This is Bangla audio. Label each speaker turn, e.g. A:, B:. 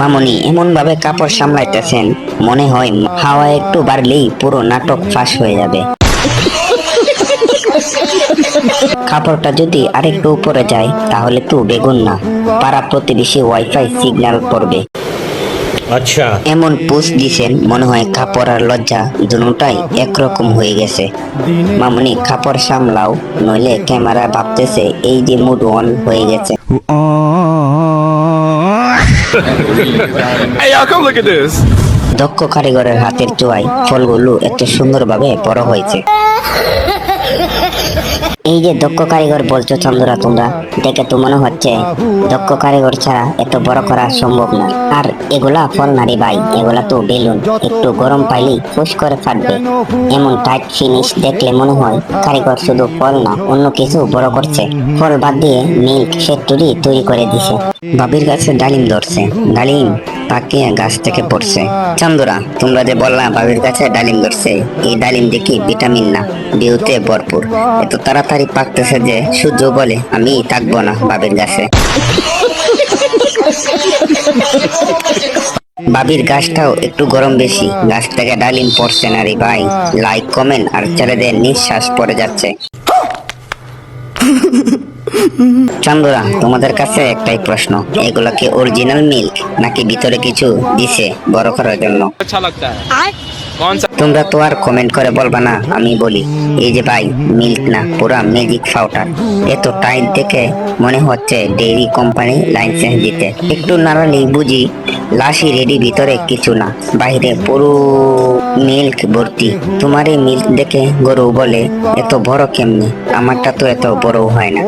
A: মামনি এমন ভাবে কাপড় সামলাইতেছেন মনে হয় হাওয়া একটু বাড়লেই পুরো নাটক ফাঁস হয়ে যাবে। কাপড়টা যদি আরেকটু উপরে যায় তাহলে তো বেগুন না পাড়া প্রতিবেশী ওয়াইফাই সিগন্যাল পড়বে
B: আচ্ছা।
A: এমন পোস্ট দিছেন মনে হয় কাপড় আর লজ্জা দুটাই একরকম হয়ে গেছে। মামনি কাপড় সামলাও নইলে ক্যামেরা ভাবতেছে এই যে মুড অন হয়ে গেছে।
C: Hey, y'all, come look at this.
A: দক্ষ কারিগরের হাতের চোয়ায় ফলগুলো এত সুন্দরভাবে বড় হয়েছে এই যে দক্ষ কারিগর বলছো চন্দ্রা তোমরা, দেখে তো মনে হচ্ছে দক্ষ কারিগর ছাড়া এত বড় করা সম্ভব না। আর এগুলা ফল নারী ভাই, এগুলা তো বেলুন, একটু গরম পাইলেই ফুস করে ফাটবে। এমন টাইট ফিনিশ দেখলে মনে হয় কারিগর শুধু ফল না, অন্য কিছু বড় করছে। ফল বাদ দিয়ে মিল্ক ফ্যাক্টরি তৈরি করে দিছে। বাবির গাছে ডালিম ধরছে। ডালিম পাকিয়ে গাছ থেকে পড়ছে। চান্দুরা, তোমরা যে বললা বাবির গাছে ডালিম ধরছে, এই ডালিম দেখি ভিটামিন না, বিউতে ভরপুর। এত তাড়াতাড়ি তাড়াতাড়ি পাকতেছে যে সূর্য বলে আমি থাকব না বাবির গাছে। বাবির গাছটাও একটু গরম বেশি। গাছ থেকে ডালিম পড়ছে না রে ভাই। লাইক কমেন্ট আর ছেলেদের নিঃশ্বাস পড়ে যাচ্ছে। চন্দ্রা তোমাদের কাছে একটাই প্রশ্ন এগুলো কি অরিজিনাল মিল্ক নাকি ভিতরে কিছু দিছে বড় করার জন্য?
C: আচ্ছা, কোন
A: তোমরা তো আর কমেন্ট করে বলবা না, আমি বলি, এই যে ভাই মিল্ক না, পুরা ম্যাজিক পাউডার এত টাইট দেখে মনে হচ্ছে ডেইরি কোম্পানি লাইসেন্স দিতে। একটু নাড়ালেই বুঝি, লাশি রেডি ভিতরে কিছু না, বাইরে পুরো মিল্ক ভর্তি। তোমার এই মিল্ক দেখে গরু বলে, এত বড় কেমনি? আমারটা তো এত বড় হয় না।